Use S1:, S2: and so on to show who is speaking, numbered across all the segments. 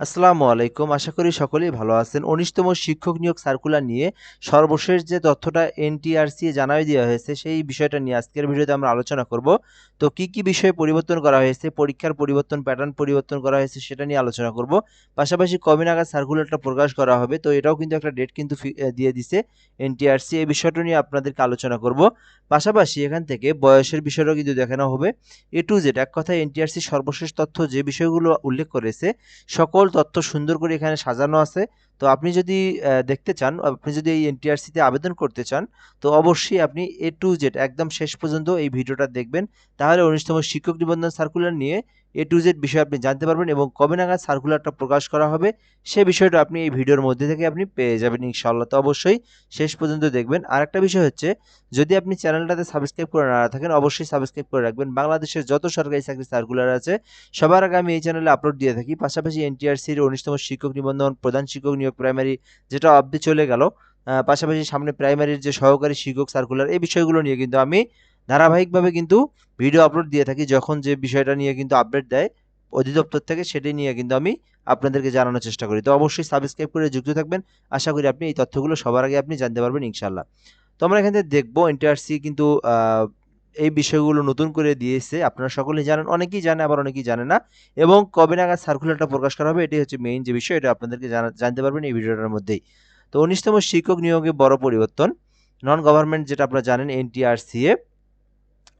S1: আসসালামু আলাইকুম। আশা করি সকলেই ভালো আছেন। উনিশতম শিক্ষক নিয়োগ সার্কুলার নিয়ে সর্বশেষ যে তথ্যটা এনটিআরসি জানাই দেওয়া হয়েছে, সেই বিষয়টা নিয়ে আজকের ভিডিওতে আমরা আলোচনা করব। তো কি কি বিষয়ে পরিবর্তন করা হয়েছে? পরীক্ষার পরিবর্তন প্যাটার্ন পরিবর্তন করা হয়েছে সেটা নিয়ে আলোচনা করব। পাশাপাশি কবে নাগাদ সার্কুলারটা প্রকাশ করা হবে, তো এটাও কিন্তু একটা ডেট কিন্তু দিয়ে দিছে এনটিআরসি এই বিষয়টা নিয়ে আপনাদেরকে আলোচনা করব। পাশাপাশি এখান থেকে বয়সের বিষয়টাও কিন্তু দেখানো হবে। এ টু জেড এক কথায় এনটিআরসি সর্বশেষ তথ্য যে বিষয়গুলো উল্লেখ করেছে, সকল তথ্য সুন্দর করে এখানে সাজানো আছে। তো আপনি যদি দেখতে চান, আপনি যদি এই এনটিআরসিতে আবেদন করতে চান, তো অবশ্যই আপনি এ টু জেড একদম শেষ পর্যন্ত এই ভিডিওটা দেখবেন। তাহলে উনিশতম শিক্ষক নিবন্ধন সার্কুলার নিয়ে এ টু জেড বিষয় আপনি জানতে পারবেন এবং কবে নাগাদ সার্কুলারটা প্রকাশ করা হবে, সে বিষয়টা আপনি এই ভিডিওর মধ্যে থেকে আপনি পেয়ে যাবেন ইনশাআল্লাহ। তো অবশ্যই শেষ পর্যন্ত দেখবেন। আর একটা বিষয় হচ্ছে, যদি আপনি চ্যানেলটাতে সাবস্ক্রাইব করে না থাকেন, অবশ্যই সাবস্ক্রাইব করে রাখবেন। বাংলাদেশের যত সরকারি চাকরি সার্কুলার আছে, সবার আগে আমি এই চ্যানেলে আপলোড দিয়ে থাকি। পাশাপাশি এনটিআরসির উনিশতম শিক্ষক নিবন্ধন, প্রধান শিক্ষক নিয়োগ প্রাইমারি যেটা অবধি চলে গেল পাশাপাশি সামনে প্রাইমারির যে সহকারী শিক্ষক সার্কুলার এই বিষয়গুলো নিয়ে কিন্তু আমি ধারাবাহিকভাবে কিন্তু ভিডিও আপলোড দিয়ে থাকি, যখন যে বিষয়টা নিয়ে কিন্তু আপডেট দেয়, অধিদপ্তর থেকে সেটাই নিয়ে কিন্তু আমি আপনাদেরকে জানানোর চেষ্টা করি। তো অবশ্যই সাবস্ক্রাইব করে যুক্ত থাকবেন। আশা করি আপনি এই তথ্যগুলো সবার আগে আপনি জানতে পারবেন ইনশাল্লাহ তো আমরা এখান থেকে দেখব এনটিআরসি কিন্তু এই বিষয়গুলো নতুন করে দিয়েছে। আপনারা সকলেই জানেন, অনেকেই জানে, আবার অনেকেই জানে না। এবং কবে নাগাদ সার্কুলারটা প্রকাশ করা হবে, এটাই হচ্ছে মেইন যে বিষয়, এটা আপনাদেরকে জানা, জানতে পারবেন এই ভিডিওটার মধ্যেই। তো উনিশতম শিক্ষক নিয়োগে বড় পরিবর্তন নন গভর্নমেন্ট যেটা আপনারা জানেন এনটিআরসিএ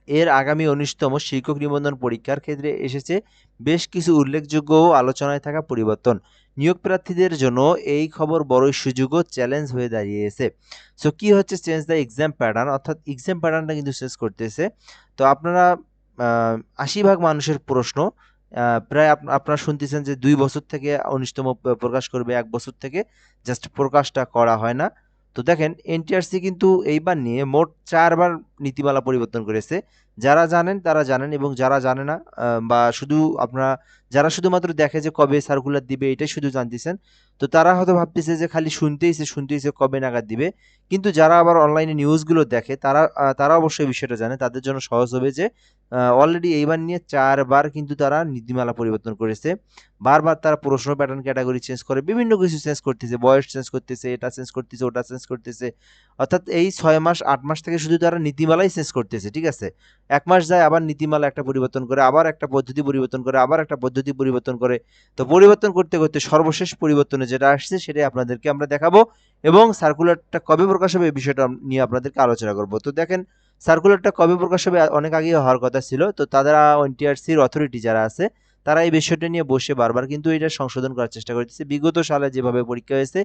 S1: এর আগামী উনিশতম শিক্ষক নিবন্ধন পরীক্ষার ক্ষেত্রে এসেছে বেশ কিছু উল্লেখযোগ্য ও আলোচনায় থাকা পরিবর্তন। নিয়োগ প্রার্থীদের জন্য এই খবর বড়ই সুযোগ ও চ্যালেঞ্জ হয়ে দাঁড়িয়েছে। সো কি হচ্ছে চেঞ্জ দ্য এক্সাম প্যাটার্ন অর্থাৎ এক্সাম প্যাটার্নটা কিন্তু চেঞ্জ করতেছে। তো আপনারা আশি ভাগ মানুষের প্রশ্ন প্রায় আপ- আপনারা শুনতেছেন যে দুই বছর থেকে উনিশতম প্রকাশ করবে, এক বছর থেকে জাস্ট প্রকাশটা করা হয় না। তো দেখেন এনটিআরসি কিন্তু এইবার নিয়ে মোট চারবার নীতিমালা পরিবর্তন করেছে। যারা জানেন, তারা জানেন এবং যারা জানে না বা শুধু আপনারা যারা শুধুমাত্র দেখে যে কবে সার্কুলার দিবে, এটাই শুধু জানতেছেন। তো তারা হয়তো ভাবতেছে যে খালি শুনতেইছে শুনতেইছে কবে নাগাদ দিবে। কিন্তু যারা আবার অনলাইনে নিউজগুলো দেখে, তারা তারা অবশ্যই বিষয়টা জানে। তাদের জন্য সহজ হবে যে অলরেডি এইবার নিয়ে চারবার কিন্তু তারা নীতিমালা পরিবর্তন করেছে। বারবার তারা প্রশ্ন প্যাটার্ন ক্যাটাগরি চেঞ্জ করে, বিভিন্ন কিছু চেঞ্জ করতেছে। বয়স চেঞ্জ করতেছে, এটা চেঞ্জ করতেছে, ওটা চেঞ্জ করতেছে। অর্থাৎ এই ছয় মাস, আট মাস থেকে শুধু তারা নীতিমালাই চেঞ্জ করতেছে, ঠিক আছে? এক মাস যায় আবার নীতিমালা একটা পরিবর্তন করে, আবার একটা পদ্ধতি পরিবর্তন করে, আবার একটা পদ্ধতি পরিবর্তন করে, তো পরিবর্তন করতে করতে সর্বশেষ পরিবর্তনে যেটা আসছে সেটাই আপনাদেরকে আমরা দেখাবো এবং সার্কুলারটা কবে প্রকাশ হবে এই বিষয়টা নিয়ে আপনাদেরকে আলোচনা করব। তো দেখেন সার্কুলারটা কবে প্রকাশ হবে অনেক আগেই হওয়ার কথা ছিল, তো তারা এনটিআরসির অথরিটি যারা আছে, তারা এই বিষয়টা নিয়ে বসে বারবার কিন্তু এটা সংশোধন করার চেষ্টা করতেছে। বিগত সালে যেভাবে পরীক্ষা হয়েছে,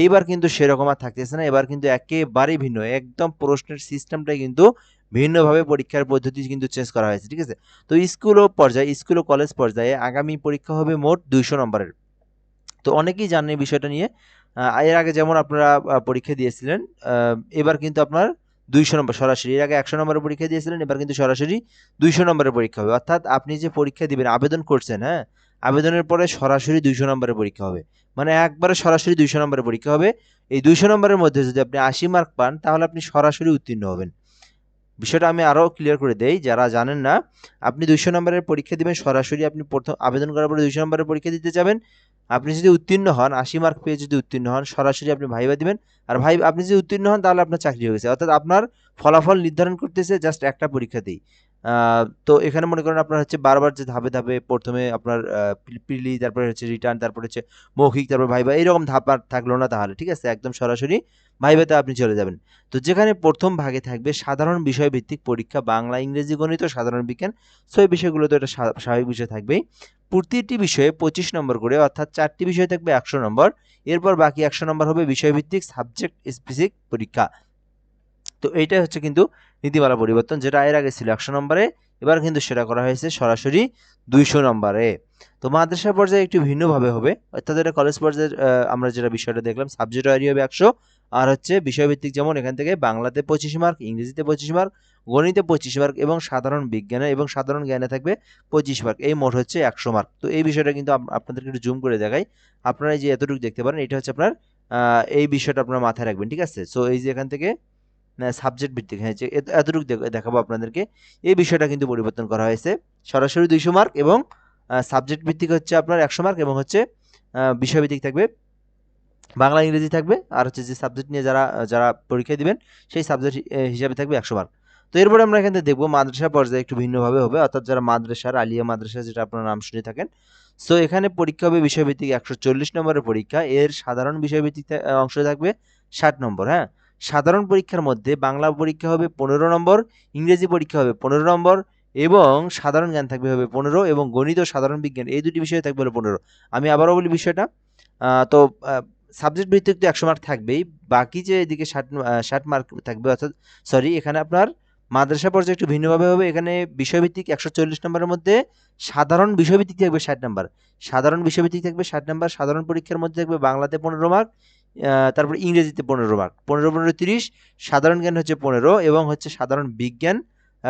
S1: এইবার কিন্তু সেরকম আর থাকতেছে না। এবার কিন্তু একেবারেই ভিন্ন, একদম প্রশ্নের সিস্টেমটাই কিন্তু ভিন্নভাবে পরীক্ষার পদ্ধতি কিন্তু চেঞ্জ করা হয়েছে, ঠিক আছে? তো স্কুল ও পর্যায়ে স্কুল ও কলেজ পর্যায়ে আগামী পরীক্ষা হবে মোট দুইশো নম্বরের। তো অনেকেই জানেন এই বিষয়টা নিয়ে। এর আগে যেমন আপনারা পরীক্ষা দিয়েছিলেন এবার কিন্তু আপনার দুইশো নম্বর, সরাসরি। এর আগে একশো নম্বরের পরীক্ষা দিয়েছিলেন, এবার কিন্তু সরাসরি দুইশো নম্বরের পরীক্ষা হবে। অর্থাৎ আপনি যে পরীক্ষা দিবেন, আবেদন করছেন হ্যাঁ? আবেদনের পরে সরাসরি দুইশো নম্বরের পরীক্ষা হবে। মানে একবারে সরাসরি দুইশো নম্বরের পরীক্ষা হবে। এই দুইশো নম্বরের মধ্যে যদি আপনি আশি মার্ক পান, তাহলে আপনি সরাসরি উত্তীর্ণ হবেন। বিষয়টা আমি আরও ক্লিয়ার করে দেই যারা জানেন না আপনি দুইশো নম্বরের পরীক্ষা দেবেন সরাসরি আপনি প্রথম আবেদন করার পরে দুইশো নম্বরের পরীক্ষা দিতে যাবেন। আপনি যদি উত্তীর্ণ হন আশি মার্ক পেয়ে যদি উত্তীর্ণ হন সরাসরি আপনি ভাইবা দিবেন। আর ভাই আপনি যদি উত্তীর্ণ হন তাহলে আপনার চাকরি হয়ে গেছে। অর্থাৎ আপনার ফলাফল নির্ধারণ করতেছে জাস্ট একটা পরীক্ষাতেই আহ, তো এখানে মনে করেন আপনার হচ্ছে বারবার যে ধাপে ধাপে প্রথমে আপনার পিলি, তারপরে হচ্ছে রিটার্ন, তারপরে হচ্ছে মৌখিক, তারপর ভাইবা এইরকম ধাপ আর থাকল না তাহলে, ঠিক আছে? একদম সরাসরি ভাইবাতে আপনি চলে যাবেন। তো যেখানে প্রথম ভাগে থাকবে সাধারণ বিষয়ভিত্তিক পরীক্ষা, বাংলা, ইংরেজি গণিত, সাধারণ বিজ্ঞান, সো এই বিষয়গুলো তো এটা স্বা- স্বাভাবিক বিষয় থাকবেই। প্রতিটি বিষয়ে পঁচিশ নম্বর করে, অর্থাৎ চারটি বিষয় থাকবে একশো নম্বর, এরপর বাকি একশো নম্বর হবে বিষয়ভিত্তিক সাবজেক্ট স্পেসিফিক পরীক্ষা। তো এইটাই হচ্ছে কিন্তু নীতিমালা পরিবর্তন, যেটা এর আগে ছিল একশো নম্বরে, এবার কিন্তু সেটা করা হয়েছে সরাসরি দুইশো নম্বরে। তো মাদ্রাসা পর্যায়ে একটু ভিন্নভাবে হবে, অর্থাৎ এটা কলেজ পর্যায়ে আমরা যেটা বিষয়টা দেখলাম সাবজেক্ট ওয়ারি হবে একশো, আর হচ্ছে বিষয়ভিত্তিক যেমন এখান থেকে বাংলাতে পঁচিশ মার্ক ইংরেজিতে পঁচিশ মার্ক গণিতে পঁচিশ মার্ক এবং সাধারণ বিজ্ঞানে এবং সাধারণ জ্ঞানে থাকবে পঁচিশ মার্ক এই মোট হচ্ছে একশো মার্ক তো এই বিষয়টা কিন্তু আপনাদেরকে একটু জুম করে দেখাই। আপনারা যে এতটুকু দেখতে পারেন, এটা হচ্ছে আপনার এই বিষয়টা আপনার মাথায় রাখবেন, ঠিক আছে? সো এই যে এখান থেকে সাবজেক্ট ভিত্তিক। হ্যাঁ যে এতটুকু দেখাবো আপনাদেরকে। এই বিষয়টা কিন্তু পরিবর্তন করা হয়েছে। সরাসরি দুইশো মার্ক এবং সাবজেক্ট ভিত্তিক হচ্ছে আপনার একশো মার্ক এবং হচ্ছে বিষয়ভিত্তিক থাকবে। বাংলা, ইংরেজি থাকবে। আর হচ্ছে যে সাবজেক্ট নিয়ে যারা যারা পরীক্ষা দিবেন, সেই সাবজেক্ট হিসাবে থাকবে একশো মার্ক তো এরপরে আমরা এখানে দেখব মাদ্রাসা পর্যায়ে একটু ভিন্নভাবে হবে। অর্থাৎ যারা মাদ্রাসার আলিয়া মাদ্রাসা যেটা আপনার নাম শুনে থাকেন। সো এখানে পরীক্ষা হবে বিষয়ভিত্তিক একশো চল্লিশ নম্বরের পরীক্ষা। এর সাধারণ বিষয়ভিত্তিক অংশ থাকবে ষাট নম্বর। হ্যাঁ? সাধারণ পরীক্ষার মধ্যে বাংলা পরীক্ষা হবে পনেরো নম্বর, ইংরেজি পরীক্ষা হবে পনেরো নম্বর এবং সাধারণ জ্ঞান থাকবে হবে পনেরো এবং গণিত ও সাধারণ বিজ্ঞান। এই দুটি বিষয় থাকবে হলো পনেরো। আমি আবারও বলি বিষয়টা। তো সাবজেক্ট ভিত্তিক তো একশো মার্ক থাকবেই। বাকি যে এদিকে ষাট ষাট মার্ক থাকবে অর্থাৎ সরি এখানে আপনার মাদ্রাসা পর্যায়ে একটু ভিন্নভাবে হবে। এখানে বিষয়ভিত্তিক একশো চল্লিশ নম্বরের মধ্যে সাধারণ বিষয়ভিত্তিক থাকবে ষাট নাম্বার। সাধারণ বিষয়ভিত্তিক থাকবে ষাট নাম্বার, সাধারণ পরীক্ষার মধ্যে থাকবে বাংলাতে পনেরো মার্ক তারপর ইংরেজিতে পনেরো মার্ক পনেরো পনেরো, তিরিশ, সাধারণ জ্ঞান হচ্ছে পনেরো এবং হচ্ছে সাধারণ বিজ্ঞান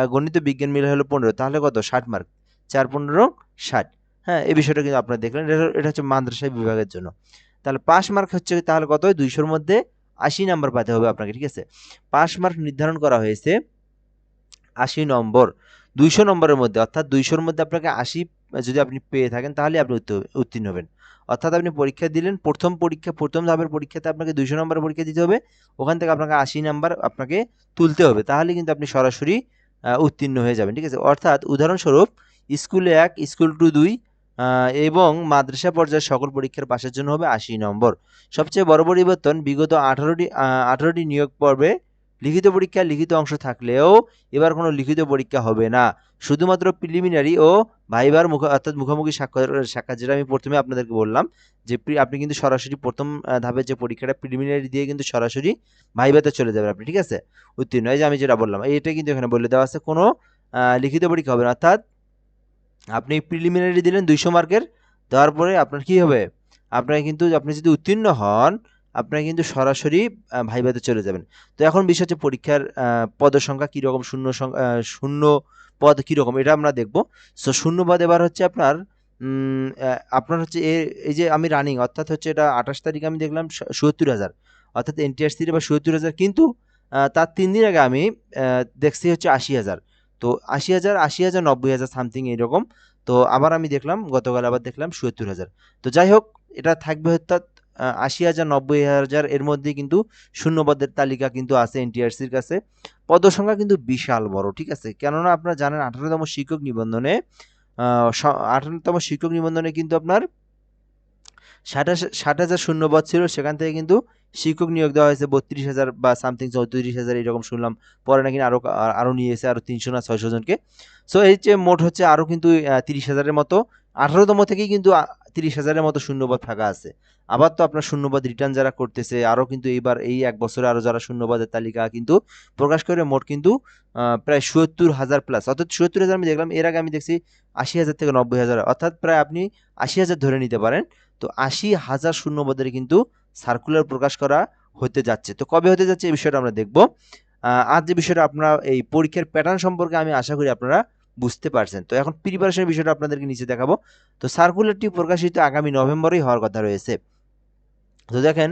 S1: গণিত বিজ্ঞান মিলে হলো পনেরো। তাহলে কত? ষাট মার্ক। চার, পনেরো, ষাট। হ্যাঁ এই বিষয়টা কিন্তু আপনারা দেখলেন। এটা এটা হচ্ছে মাদ্রাসা বিভাগের জন্য। তাহলে পাস মার্ক হচ্ছে তাহলে কত? দুইশোর মধ্যে আশি নাম্বার পাতে হবে আপনাকে, ঠিক আছে? পাস মার্ক নির্ধারণ করা হয়েছে আশি নম্বর। দুইশো নম্বরের মধ্যে, অর্থাৎ দুইশোর মধ্যে আপনাকে আশি, যদি আপনি পেয়ে থাকেন তাহলে আপনি উত্ত- উত্তীর্ণ হবেন। অর্থাৎ আপনি পরীক্ষা দিলেন, প্রথম পরীক্ষা, প্রথম ধাপের পরীক্ষাতে আপনাকে দুশো নম্বর পরীক্ষা দিতে হবে। ওখান থেকে আপনাকে আশি নাম্বার আপনাকে তুলতে হবে। তাহলে কিন্তু আপনি সরাসরি উত্তীর্ণ হয়ে যাবেন, ঠিক আছে? অর্থাৎ উদাহরণস্বরূপ, স্কুল এক, স্কুল টু দুই এবং মাদ্রাসা পর্যায়ের সকল পরীক্ষার পাশের জন্য হবে আশি নম্বর। সবচেয়ে বড় পরিবর্তন বিগত আঠারোটি আঠারোটি নিয়োগ পর্বে লিখিত পরীক্ষা লিখিত অংশ থাকলেও এবার কোনো লিখিত পরীক্ষা হবে না। শুধুমাত্র প্রিলিমিনারি ও ভাইবার মুখ, অর্থাৎ মুখোমুখি সাক্ষাৎ সাক্ষাৎ যেটা আমি প্রথমে আপনাদেরকে বললাম যে আপনি কিন্তু সরাসরি প্রথম ধাপের যে পরীক্ষাটা প্রিলিমিনারি দিয়ে কিন্তু সরাসরি ভাইবাতে চলে যাবেন আপনি, ঠিক আছে? উত্তীর্ণ যে আমি যেটা বললাম এইটা কিন্তু এখানে বলে দেওয়া আছে কোনো লিখিত পরীক্ষা হবে না। অর্থাৎ আপনি প্রিলিমিনারি দিলেন দুইশো মার্কের দেওয়ার পরে আপনার কি হবে? আপনার কিন্তু, আপনি যদি উত্তীর্ণ হন আপনার কিন্তু সরাসরি ভাইভাতে চলে যাবেন। তো এখন বিষয় হচ্ছে পরীক্ষার পদের সংখ্যা কীরকম শূন্য সং- আহ, শূন্য পদ কীরকম এটা আমরা দেখব। সো শূন্য পদ এবার হচ্ছে আপনার আপনার হচ্ছে এই যে আমি রানিং অর্থাৎ হচ্ছে এটা আঠাশ তারিখে আমি দেখলাম সত্তর হাজার। অর্থাৎ এনটিআর সির বা সত্তর হাজার কিন্তু তার তিন দিন আগে আমি দেখছি হচ্ছে আশি হাজার। তো আশি হাজার আশি হাজার নব্বই হাজার সামথিং এইরকম। তো আবার আমি দেখলাম গতকাল আবার দেখলাম সত্তর হাজার। তো যাই হোক এটা থাকবে অর্থাৎ আশি হাজার, নব্বই হাজার, এর মধ্যে কিন্তু শূন্যপদের তালিকা কিন্তু আছে এনটিআরসির কাছে। পদ সংখ্যা কিন্তু বিশাল বড়, ঠিক আছে? কেননা আপনারা জানেন আঠারোতম শিক্ষক নিবন্ধনে আঠারোতম শিক্ষক নিবন্ধনে কিন্তু আপনার ষাট ষাট হাজার শূন্যপদ ছিল, সেখান থেকে কিন্তু শিক্ষক নিয়োগ দেওয়া হয়েছে বত্রিশ হাজার বা সামথিং চৌত্রিশ হাজার, এরকম শুনলাম। পরে নাকি আরও আরও নিয়েছে আরও তিনশো না ছয়শো জনকে। সো এই যে মোট হচ্ছে আরও কিন্তু তিরিশ হাজারের মতো আঠারোতম থেকেই কিন্তু তিরিশ হাজারের মতো শূন্যবাদ ফাঁকা আছে। আবার তো আপনার শূন্যবাদ রিটার্ন যারা করতেছে, আরও কিন্তু এইবার এই এক বছরে আরও যারা শূন্যবাদের তালিকা কিন্তু প্রকাশ করে, মোট কিন্তু প্রায় সত্তর হাজার প্লাস অর্থাৎ সত্তর হাজার আমি দেখলাম, এর আগে আমি দেখছি আশি হাজার থেকে নব্বই হাজার। অর্থাৎ প্রায় আপনি আশি হাজার ধরে নিতে পারেন। তো আশি হাজার শূন্যবাদের কিন্তু সার্কুলার প্রকাশ করা হতে যাচ্ছে। তো কবে হতে যাচ্ছে এই বিষয়টা আমরা দেখব। আজ যে বিষয়টা আপনারা এই পরীক্ষার প্যাটার্ন সম্পর্কে আমি আশা করি আপনারা বুঝতে পারছেন। তো এখন প্রিপারেশনের বিষয়টা আপনাদেরকে নিচে দেখাবো। তো সার্কুলারটি প্রকাশিত আগামী নভেম্বরেই হওয়ার কথা রয়েছে। তো দেখেন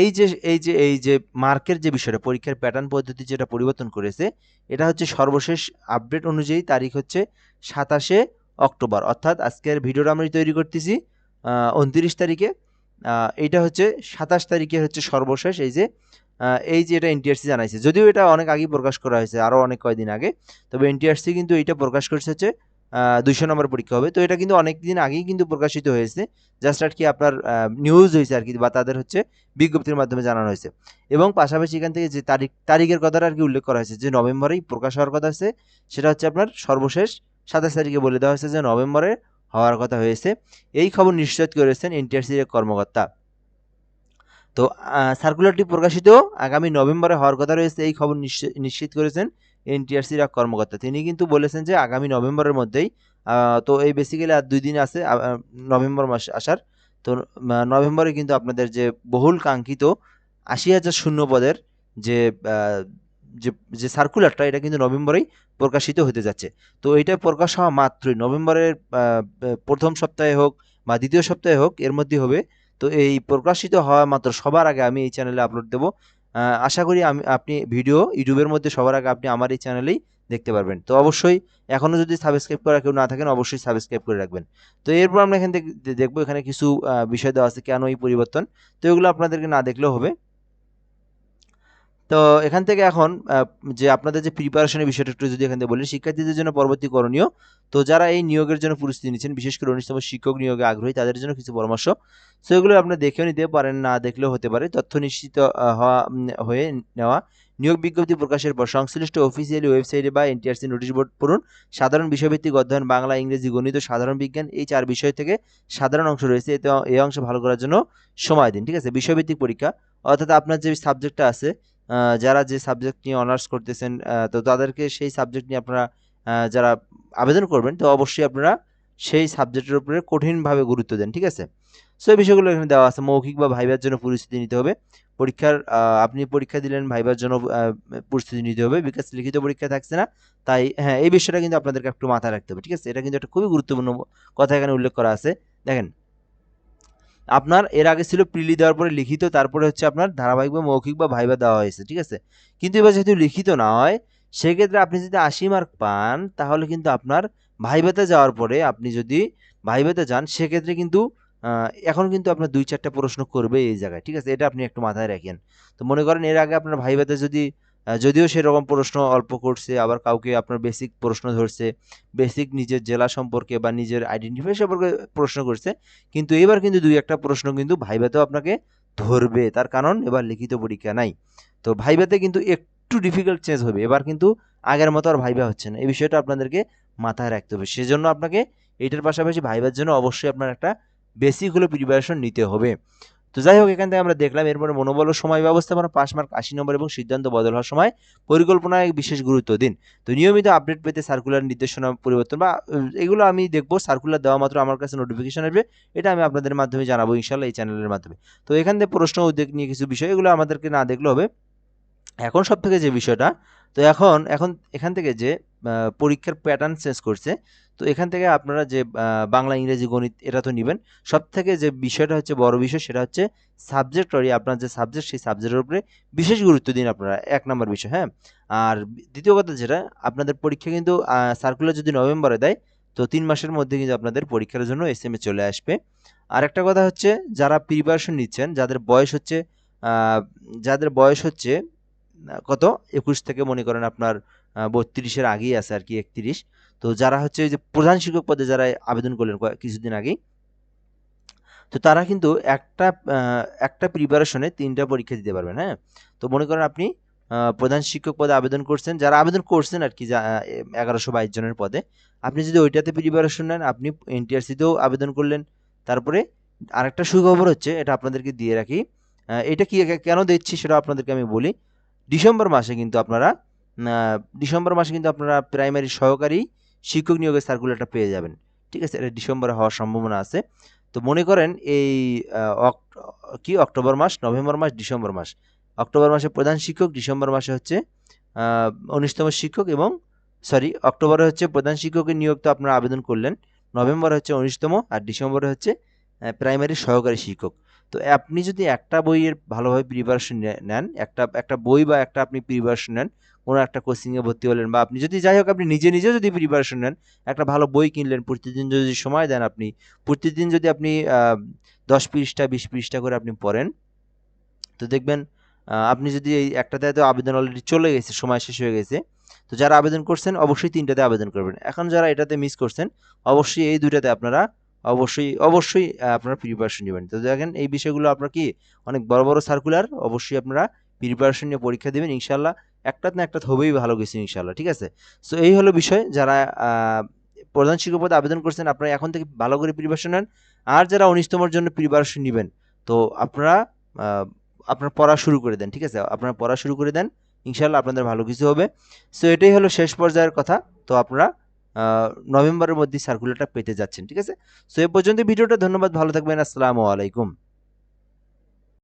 S1: এই যে এই যে এই যে মার্কের যে বিষয়টা, পরীক্ষার প্যাটার্ন পদ্ধতি যেটা পরিবর্তন করেছে, এটা হচ্ছে সর্বশেষ আপডেট অনুযায়ী তারিখ হচ্ছে সাতাশে অক্টোবর। অর্থাৎ আজকের ভিডিওটা আমরা তৈরি করতেছি উনত্রিশ তারিখে। এটা হচ্ছে সাতাশ তারিখে হচ্ছে সর্বশেষ, এই যে এই যে এটা এনটিআরসি জানাইছে, যদিও এটা অনেক আগেই প্রকাশ করা হয়েছে আরও অনেক কয়দিন আগে, তবে এনটিআরসি কিন্তু এইটা প্রকাশ করেছে হচ্ছে দুইশো নম্বর পরীক্ষা হবে। তো এটা কিন্তু অনেক দিন আগেই কিন্তু প্রকাশিত হয়েছে জাস্ট আর কি আপনার নিউজ হয়েছে আর কি, বা তাদের হচ্ছে বিজ্ঞপ্তির মাধ্যমে জানানো হয়েছে। এবং পাশাপাশি এখান থেকে যে তারিখ, তারিখের কথাটা আর কি উল্লেখ করা হয়েছে, যে নভেম্বরেই প্রকাশ হওয়ার কথা আছে সেটা হচ্ছে আপনার সর্বশেষ সাতাশ তারিখে বলে দেওয়া হয়েছে যে নভেম্বরে হওয়ার কথা হয়েছে। এই খবর নিশ্চিত করেছেন এনটিআরসির কর্মকর্তা। তো সার্কুলারটি প্রকাশিত আগামী নভেম্বরে হওয়ার কথা রয়েছে, এই খবর নিশ্চি- নিশ্চিত করেছেন এনটিআরসির এক কর্মকর্তা। তিনি কিন্তু বলেছেন যে, আগামী নভেম্বরের মধ্যেই তো এই বেসিক্যালি আর দুই দিন আছে নভেম্বর মাস আসার। তো নভেম্বরে কিন্তু আপনাদের যে বহুল কাঙ্ক্ষিত আশি হাজার শূন্য পদের যে যে সার্কুলারটা এটা কিন্তু নভেম্বরেই প্রকাশিত হতে যাচ্ছে। তো এটা প্রকাশ হওয়া মাত্রই, নভেম্বরের প্রথম সপ্তাহে হোক বা দ্বিতীয় সপ্তাহে হোক, এর মধ্যে হবে তো এই প্রকাশিত হওয়া মাত্র সবার আগে আমি এই চ্যানেলে আপলোড দেব। আশা করি আমি, আপনি ভিডিও ইউটিউবের মধ্যে সবার আগে আপনি আমার এই চ্যানেলেই দেখতে পারবেন। তো অবশ্যই এখনও যদি সাবস্ক্রাইব করা কেউ না থাকেন, অবশ্যই সাবস্ক্রাইব করে রাখবেন। তো এরপর আমরা এখান থেকে দেখব এখানে কিছু বিষয় দেওয়া আছে কেন এই পরিবর্তন। তো এগুলো আপনাদেরকে না দেখলেও হবে। তো এখান থেকে এখন যে আপনাদের যে প্রিপারেশনের বিষয়টা একটু যদি এখান থেকে বলি, শিক্ষার্থীদের জন্য পরবর্তী করণীয়, তো যারা এই নিয়োগের জন্য প্রস্তুতি নিচ্ছেন, বিশেষ করে উনিশতম শিক্ষক নিয়োগে আগ্রহী, তাদের জন্য কিছু পরামর্শ। সো এগুলো আপনারা দেখেও নিতে পারেন, না দেখলেও হতে পারে। তথ্য নিশ্চিত হওয়া হয়ে নেওয়া। নিয়োগ বিজ্ঞপ্তি প্রকাশের পর সংশ্লিষ্ট অফিসিয়ালি ওয়েবসাইটে বা এনটিআরসি নোটিশ বোর্ড পড়ুন। সাধারণ বিষয়ভিত্তিক অধ্যয়ন, বাংলা, ইংরেজি, গণিত, সাধারণ বিজ্ঞান, এই চার বিষয় থেকে সাধারণ অংশ রয়েছে। এতে এই অংশ ভালো করার জন্য সময় দিন, ঠিক আছে? বিষয়ভিত্তিক পরীক্ষা। অর্থাৎ আপনার যে সাবজেক্টটা আছে যারা যে সাবজেক্ট নিয়ে অনার্স করতেছেন তো তাদেরকে সেই সাবজেক্ট নিয়ে আপনারা যারা আবেদন করবেন, তো অবশ্যই আপনারা সেই সাবজেক্টের উপরে কঠিনভাবে গুরুত্ব দেন, ঠিক আছে? সো এই বিষয়গুলো এখানে দেওয়া আছে। মৌখিক বা ভাইবার জন্য পরিস্থিতি নিতে হবে। পরীক্ষার আপনি পরীক্ষা দিলেন, ভাইবার জন্য পরিস্থিতি নিতে হবে। বিকাশ লিখিত পরীক্ষা থাকছে না। তাই হ্যাঁ এই বিষয়টা কিন্তু আপনাদেরকে একটু মাথায় রাখতে হবে, ঠিক আছে? এটা কিন্তু একটা খুবই গুরুত্বপূর্ণ কথা এখানে উল্লেখ করা আছে। দেখেন আপনার এর আগে ছিল প্রিলি দেওয়ার পরে লিখিত, তারপরে হচ্ছে আপনার ধারাবাহিক বা মৌখিক বা ভাইবা দেওয়া হয়েছে, ঠিক আছে? কিন্তু এবার যেহেতু লিখিত না হয়, সেক্ষেত্রে আপনি যদি আশি মার্ক পান, তাহলে কিন্তু আপনার ভাইভাতে যাওয়ার পরে আপনি যদি ভাইভাতে যান, সেক্ষেত্রে কিন্তু এখন কিন্তু আপনার দুই চারটা প্রশ্ন করবে এই জায়গায়, ঠিক আছে? এটা আপনি একটু মাথায় রাখেন। তো মনে করেন এর আগে আপনার ভাইভাতে যদি যদিও সেরকম প্রশ্ন অল্প করছে, আবার কাউকে আপনার বেসিক প্রশ্ন ধরছে বেসিক নিজের জেলা সম্পর্কে বা নিজের আইডেন্টিফাই সম্পর্কে প্রশ্ন করছে, কিন্তু এবার কিন্তু দুই একটা প্রশ্ন কিন্তু ভাইভাতেও আপনাকে ধরবে, তার কারণ এবার লিখিত পরীক্ষা নাই। তো ভাইভাতে কিন্তু একটু ডিফিকাল্ট চেঞ্জ হবে, এবার কিন্তু আগের মতো আর ভাইভা হচ্ছে না, এই বিষয়টা আপনাদেরকে মাথায় রাখতে হবে। সেজন্য আপনাকে এটার পাশাপাশি ভাইবার জন্য অবশ্যই আপনার একটা বেসিক হলো প্রিপারেশন নিতে হবে। তো যাই হোক, এখান থেকে আমরা দেখলাম, এরপরে মনোবল সময় ব্যবস্থাপনা পাস মার্ক আশি নম্বর এবং সিদ্ধান্ত বদল হওয়ার সময় পরিকল্পনায় বিশেষ গুরুত্ব দিন। তো নিয়মিত আপডেট পেতে সার্কুলার নির্দেশনা পরিবর্তন বা এগুলো আমি দেখব সার্কুলার দেওয়া মাত্র আমার কাছে নোটিফিকেশন আসবে, এটা আমি আপনাদের মাধ্যমে জানাব ইনশাল্লাহ এই চ্যানেলের মাধ্যমে। তো এখান থেকে প্রশ্ন উদ্বেগ নিয়ে কিছু বিষয়, এগুলো আমাদেরকে না দেখলে হবে। এখন সব থেকে যে বিষয়টা, তো এখন এখন এখান থেকে যে পরীক্ষার প্যাটার্ন চেঞ্জ করছে তো এখান থেকে আপনারা যে বাংলা, ইংরেজি, গণিত এটা তো নেবেন। সব থেকে যে বিষয়টা হচ্ছে বড় বিষয় সেটা হচ্ছে সাবজেক্ট ওয়ারি আপনার যে সাবজেক্ট সেই সাবজেক্টের উপরে বিশেষ গুরুত্ব দিন আপনারা, এক নম্বর বিষয় হ্যাঁ? আর দ্বিতীয় কথা যেটা, আপনাদের পরীক্ষা কিন্তু সার্কুলার যদি নভেম্বরে দেয়, তো তিন মাসের মধ্যে কিন্তু আপনাদের পরীক্ষার জন্য এস এম এ চলে আসবে। আর একটা কথা হচ্ছে, যারা প্রিপারেশন নিচ্ছেন, যাদের বয়স হচ্ছে যাদের বয়স হচ্ছে, কত? একুশ থেকে মনে করেন আপনার বত্রিশের আগেই আছে আর কি, একত্রিশ। তো যারা হচ্ছে যে প্রধান শিক্ষক পদে যারা আবেদন করলেন কিছুদিন আগেই, তো তারা কিন্তু একটা একটা প্রিপারেশনে তিনটা পরীক্ষা দিতে পারবেন হ্যাঁ? তো মনে করেন আপনি প্রধান শিক্ষক পদে আবেদন করছেন, যারা আবেদন করছেন আর কি এগারোশো বাইশ জনের পদে, আপনি যদি ওইটাতে প্রিপারেশন নেন, আপনি এনটিআরসিতেও আবেদন করলেন, তারপরে আরেকটা সুখবর হচ্ছে, এটা আপনাদেরকে দিয়ে রাখি এটা কি, কেন দিচ্ছি সেটা আপনাদেরকে আমি বলি, ডিসেম্বর মাসে কিন্তু আপনারা ডিসেম্বর মাসে কিন্তু আপনারা প্রাইমারি সহকারী শিক্ষক নিয়োগের সার্কুলারটা পেয়ে যাবেন। ঠিক আছে? এটা ডিসেম্বরে হওয়ার সম্ভাবনা আছে। তো মনে করেন এই কি অক্টোবর মাস? নভেম্বর মাস, ডিসেম্বর মাস। অক্টোবর মাসে প্রধান শিক্ষক, ডিসেম্বর মাসে হচ্ছে উনিশতম শিক্ষক এবং সরি অক্টোবরে হচ্ছে প্রধান শিক্ষকের নিয়োগ তো আপনারা আবেদন করলেন। নভেম্বরে হচ্ছে উনিশতম আর ডিসেম্বরে হচ্ছে প্রাইমারি সহকারী শিক্ষক। তো আপনি যদি একটা বইয়ের ভালোভাবে প্রিপারেশন নেন, একটা একটা বই বা একটা আপনি প্রিপারেশন নেন কোনো একটা কোচিংয়ে ভর্তি হলেন বা আপনি যদি যাই হোক আপনি নিজে নিজেও যদি প্রিপারেশন নেন, একটা ভালো বই কিনলেন, প্রতিদিন যদি সময় দেন আপনি, প্রতিদিন যদি আপনি দশ পৃষ্ঠা, বিশ পৃষ্ঠা করে আপনি পড়েন, তো দেখবেন আপনি যদি এই একটাতে তো আবেদন অলরেডি চলে গেছে, সময় শেষ হয়ে গেছে, তো যারা আবেদন করছেন অবশ্যই তিনটাতে আবেদন করবেন। এখন যারা এটাতে মিস করছেন, অবশ্যই এই দুইটাতে আপনারা অবশ্যই অবশ্যই আপনারা প্রিপারেশন নেবেন। তো দেখেন এই বিষয়গুলো আপনার কি, অনেক বড় বড় সার্কুলার অবশ্যই আপনারা প্রিপারেশন নিয়ে পরীক্ষা দেবেন ইনশাল্লাহ একটা না একটা হবেই ভালো কিছু ইনশাল্লাহ ঠিক আছে? সো এই হলো বিষয়, যারা প্রধান শিক্ষক পদে আবেদন করছেন, আপনারা এখন থেকে ভালো করে প্রিপারেশন নেন। আর যারা উনিশতমর জন্য প্রিপারেশন নেবেন, তো আপনারা আপনার পড়া শুরু করে দেন, ঠিক আছে? আপনারা পড়া শুরু করে দেন ইনশাল্লাহ আপনাদের ভালো কিছু হবে। সো এটাই হলো শেষ পর্যায়ের কথা, তো আপনারা নভেম্বরের মধ্যে সার্কুলারটা পেতে যাচ্ছেন, ঠিক আছে? সো এ পর্যন্ত ভিডিওটা, ধন্যবাদ, ভালো থাকবেন, আসসালামু আলাইকুম।